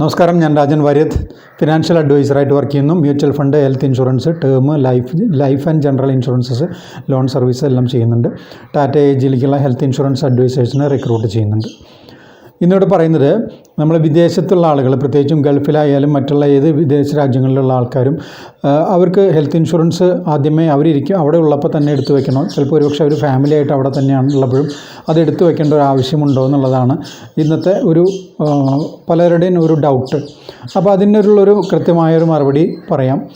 നമസ്കാരം ഞാൻ രാജൻ വാര്യത്ത്. ഫിനാൻഷ്യൽ അഡ്വൈസറായിട്ട് വർക്ക് ചെയ്യുന്നു. Mutual fund health insurance term life life and general insurances loan service എല്ലാം ചെയ്യുന്നുണ്ട്. ടാറ്റ ഏജിലേക്കുള്ള ഹെൽത്ത് ഇൻഷുറൻസ് അഡ്വൈസേഴ്സിനെ റിക്രൂട്ട് ചെയ്യുന്നുണ്ട്. ഇന്നിവിടെ പറയുന്നത് നമ്മൾ വിദേശത്തുള്ള ആളുകൾ പ്രത്യേകിച്ചും ഗൾഫിലായാലും മറ്റുള്ള ഏത് വിദേശ രാജ്യങ്ങളിലുള്ള ആൾക്കാരും അവർക്ക് ഹെൽത്ത് ഇൻഷുറൻസ് ആദ്യമേ അവരിരിക്കും അവിടെ ഉള്ളപ്പോൾ തന്നെ എടുത്തു വെക്കണോ. ചിലപ്പോൾ ഒരുപക്ഷെ അവർ ഫാമിലി ആയിട്ട് അവിടെ തന്നെയാണ് ഉള്ളപ്പോഴും അത് എടുത്തു വെക്കേണ്ട ഒരു ആവശ്യമുണ്ടോ എന്നുള്ളതാണ് ഇന്നത്തെ ഒരു പലരുടെയും ഒരു ഡൗട്ട് അപ്പോൾ അതിനുള്ളൊരു കൃത്യമായൊരു മറുപടി പറയാം.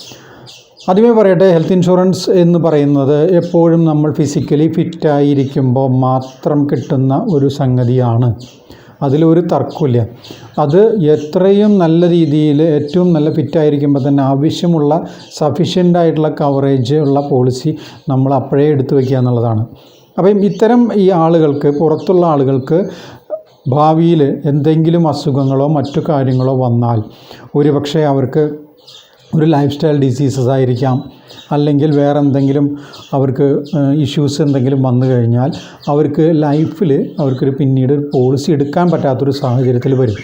ആദ്യമേ പറയട്ടെ ഹെൽത്ത് ഇൻഷുറൻസ് എന്ന് പറയുന്നത് എപ്പോഴും നമ്മൾ ഫിസിക്കലി ഫിറ്റായിരിക്കുമ്പോൾ മാത്രം കിട്ടുന്ന ഒരു സംഗതിയാണ്. അതിലൊരു തർക്കമില്ല അത് എത്രയും നല്ല രീതിയിൽ ഏറ്റവും നല്ല ഫിറ്റായിരിക്കുമ്പോൾ തന്നെ ആവശ്യമുള്ള സഫീഷ്യന്റ് ആയിട്ടുള്ള കവറേജ് ഉള്ള പോളിസി നമ്മൾ അപ്പോഴേ എടുത്തു വയ്ക്കുക എന്നുള്ളതാണ്. അപ്പം ഇത്തരം ഈ ആളുകൾക്ക് പുറത്തുള്ള ആളുകൾക്ക് ഭാവിയിൽ എന്തെങ്കിലും അസുഖങ്ങളോ മറ്റു കാര്യങ്ങളോ വന്നാൽ ഒരുപക്ഷെ അവർക്ക് ഒരു ലൈഫ് സ്റ്റൈൽ ഡിസീസസ് ആയിരിക്കാം. അല്ലെങ്കിൽ വേറെ എന്തെങ്കിലും അവർക്ക് ഇഷ്യൂസ് എന്തെങ്കിലും വന്നു കഴിഞ്ഞാൽ അവർക്ക് ലൈഫിൽ അവർക്കൊരു പിന്നീട് ഒരു പോളിസി എടുക്കാൻ പറ്റാത്തൊരു സാഹചര്യത്തിൽ വരും.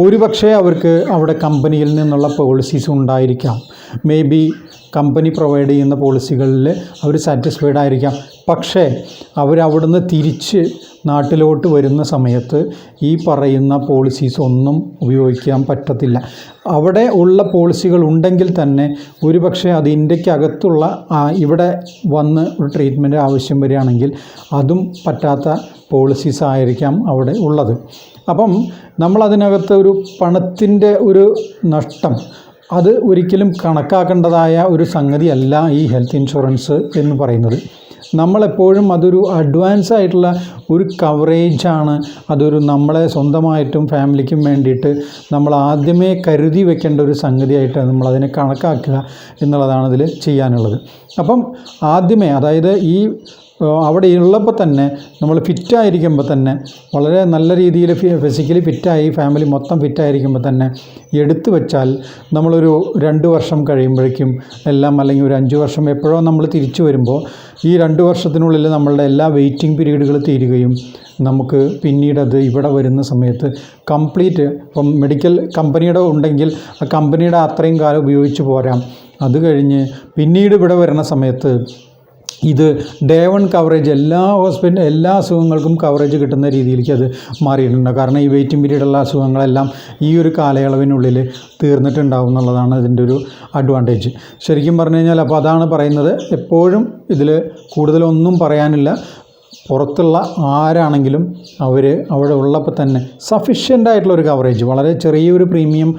ഒരുപക്ഷെ അവർക്ക് അവിടെ കമ്പനിയിൽ നിന്നുള്ള പോളിസീസ് ഉണ്ടായിരിക്കാം. മേ ബി കമ്പനി പ്രൊവൈഡ് ചെയ്യുന്ന പോളിസികളിൽ അവർ സാറ്റിസ്ഫൈഡ് ആയിരിക്കാം. പക്ഷേ അവരവിടുന്ന് തിരിച്ച് നാട്ടിലോട്ട് വരുന്ന സമയത്ത് ഈ പറയുന്ന പോളിസീസ് ഒന്നും ഉപയോഗിക്കാൻ പറ്റത്തില്ല. അവിടെ ഉള്ള പോളിസികൾ ഉണ്ടെങ്കിൽ തന്നെ ഒരുപക്ഷെ അത് ഇന്ത്യക്കകത്തുള്ള ഇവിടെ വന്ന് ഒരു ട്രീറ്റ്മെന്റ് ആവശ്യം വരികയാണെങ്കിൽ അതും പറ്റാത്ത പോളിസീസ് ആയിരിക്കാം അവിടെ ഉള്ളത്. അപ്പം നമ്മളതിനകത്ത് ഒരു പണത്തിന്റെ ഒരു നഷ്ടം അത് ഒരിക്കലും കണക്കാക്കേണ്ടതായ ഒരു സംഗതിയല്ല ഈ ഹെൽത്ത് ഇൻഷുറൻസ് എന്ന് പറയുന്നത്. നമ്മളെപ്പോഴും അതൊരു അഡ്വാൻസ് ആയിട്ടുള്ള ഒരു കവറേജാണ് അതൊരു നമ്മളെ സ്വന്തമായിട്ടും ഫാമിലിക്കും വേണ്ടിയിട്ട് നമ്മൾ ആദ്യമേ കരുതി വെക്കേണ്ട ഒരു സംഗതിയായിട്ട് നമ്മളതിനെ കണക്കാക്കുക എന്നുള്ളതാണ് ഇതിൽ ചെയ്യാനുള്ളത്. അപ്പം ആദ്യമേ അതായത് ഈ അവിടെ ഉള്ളപ്പോൾ തന്നെ നമ്മൾ ഫിറ്റായിരിക്കുമ്പോൾ തന്നെ വളരെ നല്ല രീതിയിൽ ഫിസിക്കലി ഫിറ്റായി ഫാമിലി മൊത്തം ഫിറ്റായിരിക്കുമ്പോൾ തന്നെ എടുത്തു വെച്ചാൽ നമ്മളൊരു രണ്ട് വർഷം കഴിയുമ്പോഴേക്കും എല്ലാം അല്ലെങ്കിൽ ഒരു അഞ്ച് വർഷം എപ്പോഴോ നമ്മൾ തിരിച്ചു വരുമ്പോൾ ഈ രണ്ട് വർഷത്തിനുള്ളിൽ നമ്മളുടെ എല്ലാ വെയിറ്റിംഗ് പീരീഡുകൾ തീരുകയും നമുക്ക് പിന്നീട് ഇവിടെ വരുന്ന സമയത്ത് കംപ്ലീറ്റ് ഇപ്പം മെഡിക്കൽ കമ്പനിയുടെ ഉണ്ടെങ്കിൽ ആ കമ്പനിയുടെ അത്രയും കാലം ഉപയോഗിച്ച് പോരാം. അത് കഴിഞ്ഞ് പിന്നീട് ഇവിടെ വരുന്ന സമയത്ത് ഇത് ഡേ വൺ കവറേജ് എല്ലാ ഹോസ്പിറ്റൽ എല്ലാ അസുഖങ്ങൾക്കും കവറേജ് കിട്ടുന്ന രീതിയിലേക്ക് അത് മാറിയിട്ടുണ്ട്. കാരണം ഈ വെയിറ്റിംഗ് പീരീഡുള്ള അസുഖങ്ങളെല്ലാം ഈ ഒരു കാലയളവിനുള്ളിൽ തീർന്നിട്ടുണ്ടാവും എന്നുള്ളതാണ് ഇതിന്റെ ഒരു അഡ്വാന്റേജ് ശരിക്കും പറഞ്ഞു കഴിഞ്ഞാൽ അപ്പോൾ അതാണ് പറയുന്നത്. എപ്പോഴും ഇതിൽ കൂടുതലൊന്നും പറയാനില്ല. പുറത്തുള്ള ആരാണെങ്കിലും അവർ അവിടെ ഉള്ളപ്പോൾ തന്നെ സഫീഷ്യന്റ് ആയിട്ടുള്ള ഒരു കവറേജ് വളരെ ചെറിയൊരു പ്രീമിയം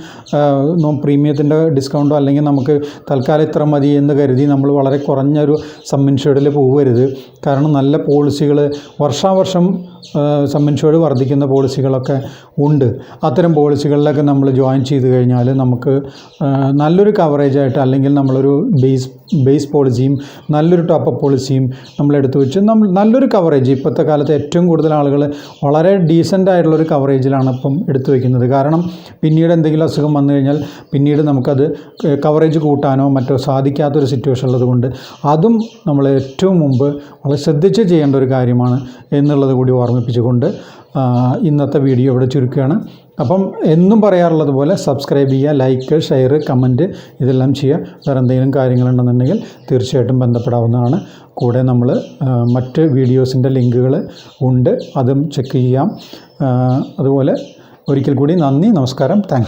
പ്രീമിയത്തിന്റെ ഡിസ്കൗണ്ടോ അല്ലെങ്കിൽ നമുക്ക് തൽക്കാലം ഇത്ര മതി എന്ന് കരുതി നമ്മൾ വളരെ കുറഞ്ഞൊരു സമ്മിൻഷേഡിൽ പോകരുത് കാരണം നല്ല പോളിസികൾ വർഷാവർഷം സമ്മിൻഷേഡ് വർദ്ധിക്കുന്ന പോളിസികളൊക്കെ ഉണ്ട്. അത്തരം പോളിസികളിലൊക്കെ നമ്മൾ ജോയിൻ ചെയ്ത് കഴിഞ്ഞാൽ നമുക്ക് നല്ലൊരു കവറേജായിട്ട് അല്ലെങ്കിൽ നമ്മളൊരു ബേസ് ബേസ് പോളിസിയും നല്ലൊരു ടോപ്പ് പോളിസിയും നമ്മൾ എടുത്തു വെച്ച് നമ്മൾ നല്ലൊരു കവറേജ് ഇപ്പോഴത്തെ കാലത്ത് ഏറ്റവും കൂടുതൽ ആളുകൾ വളരെ ഡീസന്റ് ആയിട്ടുള്ളൊരു കവറേജിലാണ് ഇപ്പം എടുത്തു വയ്ക്കുന്നത് കാരണം പിന്നീട് എന്തെങ്കിലും അസുഖം വന്നു കഴിഞ്ഞാൽ പിന്നീട് നമുക്കത് കവറേജ് കൂട്ടാനോ മറ്റോ സാധിക്കാത്തൊരു സിറ്റുവേഷൻ ഉള്ളതുകൊണ്ട് അതും നമ്മൾ ഏറ്റവും മുമ്പ് വളരെ ശ്രദ്ധിച്ച് ചെയ്യേണ്ട ഒരു കാര്യമാണ് എന്നുള്ളത് കൂടി ഓർമ്മിപ്പിച്ചുകൊണ്ട് ഇന്നത്തെ വീഡിയോ ഇവിടെ ചുരുക്കുകയാണ്. അപ്പം എന്നും പറയാറുള്ളത് പോലെ സബ്സ്ക്രൈബ് ചെയ്യുക ലൈക്ക് ഷെയർ കമന്റ് ഇതെല്ലാം ചെയ്യുക. വേറെ എന്തെങ്കിലും കാര്യങ്ങളുണ്ടെന്നുണ്ടെങ്കിൽ തീർച്ചയായിട്ടും ബന്ധപ്പെടാവുന്നതാണ്. കൂടെ നമ്മൾ മറ്റ് വീഡിയോസിന്റെ ലിങ്കുകൾ ഉണ്ട്. അതും ചെക്ക് ചെയ്യാം. അതുപോലെ ഒരിക്കൽ കൂടി നന്ദി നമസ്കാരം. താങ്ക്